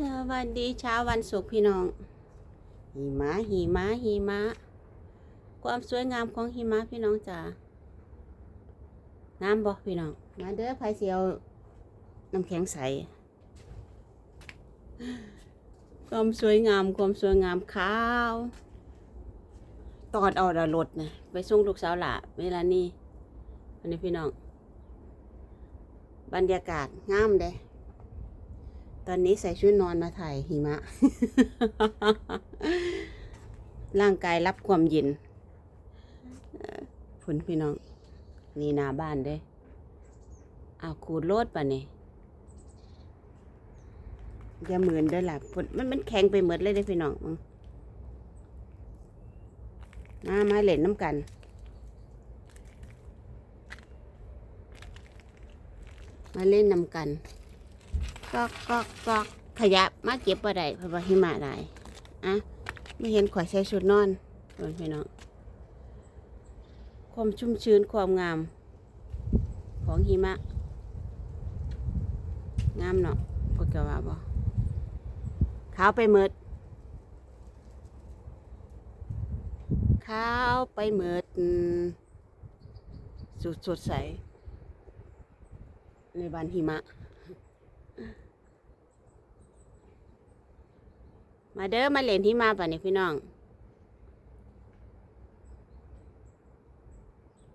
สวัสดีเช้าวันศุกร์พี่น้อง หิมะหิมะหิมะ ความสวยงามของหิมะพี่น้องจ๋างามบ่พี่น้อง มาเด้อไผเสียวน้ำแข็งใส ความสวยงามความสวยงามขาวตอนเอาดารถนะไปส่งลูกสาวหล่ะเวลานี้อันนี้พี่น้อง บรรยากาศงามเด้ อนนี้ใส่ชุดนอนมาถ่ายหิมะ ร่างกายรับความเย็นฝนพี่น้อง นี่นาบ้านเด้อ้าวขูดโลดป่ะนี่อย่าเหมือนด้อล่ะฝนมันมันแข็งไปหมดเลยเด้พี่น้องมึงมามาเล่นน้ำกันมาเล่นน้ำกัน ก็ก็ก็ขยับมาเก็บบ่ได้เพราะว่าหิมะหลายอะไม่เห็นข่อยใส่ชุดนอนเพื่อนพี่น้องความชุ่มชื้นความงาม ของหิมะ งามเนาะพวกแกว่าบ่ขาวไปเมิดขาวไปเมิดสุดสดใส ในบ้านหิมะ มาเด้อมาเล่นที่มาป่ะนี่พี่น้อง